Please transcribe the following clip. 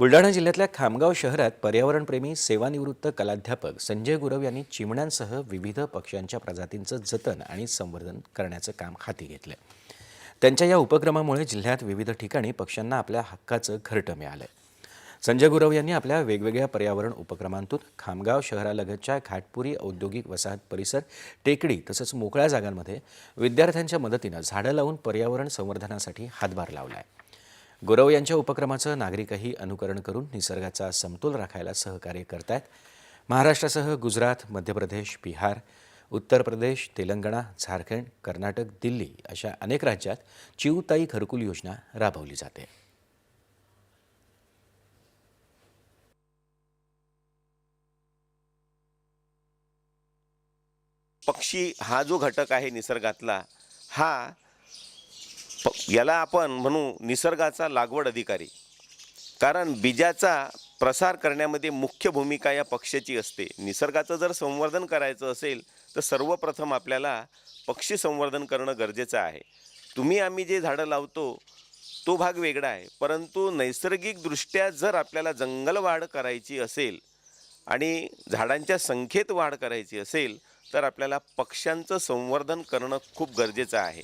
बुलढाणा जिल्ह्यातल्या खामगाव शहरात पर्यावरणप्रेमी सेवानिवृत्त कलाध्यापक संजय गुरव यांनी चिमण्यांसह विविध पक्ष्यांच्या प्रजातींचं जतन आणि संवर्धन करण्याचं काम हाती घेतलं त्यांच्या या उपक्रमामुळे जिल्ह्यात विविध ठिकाणी पक्ष्यांना आपल्या हक्काचं घरटं मिळालं संजय गुरव यांनी आपल्या वेगवेगळ्या पर्यावरण उपक्रमांतून खामगाव शहरालगतच्या घाटपुरी औद्योगिक वसाहत परिसर टेकडी तसंच मोकळ्या जागांमध्ये विद्यार्थ्यांच्या मदतीनं झाडं लावून पर्यावरण संवर्धनासाठी हातभार लावला आहे गुरव यांच्या उपक्रमाचं नागरिकही अनुकरण करून निसर्गाचा समतोल राखायला सहकार्य करतायत. महाराष्ट्रासह गुजरात मध्य प्रदेश बिहार उत्तर प्रदेश तेलंगणा झारखंड कर्नाटक दिल्ली अशा अनेक राज्यात चिऊताई घरकुल योजना राबवली जाते. पक्षी हा जो घटक आहे निसर्गातला हा प याला आपण म्हणू निसर्गाचा लागवड अधिकारी. कारण बीजाचा प्रसार करण्यामध्ये मुख्य भूमिका या पक्ष्याची असते. निसर्गाचं जर संवर्धन करायचं असेल तर सर्वप्रथम आपल्याला पक्षी संवर्धन करणं गरजेचं आहे. तुम्ही आम्ही जे झाडं लावतो तो भाग वेगळा आहे. परंतु नैसर्गिकदृष्ट्या जर आपल्याला जंगलवाढ करायची असेल आणि झाडांच्या संख्येत वाढ करायची असेल तर आपल्याला पक्ष्यांचं संवर्धन करणं खूप गरजेचं आहे.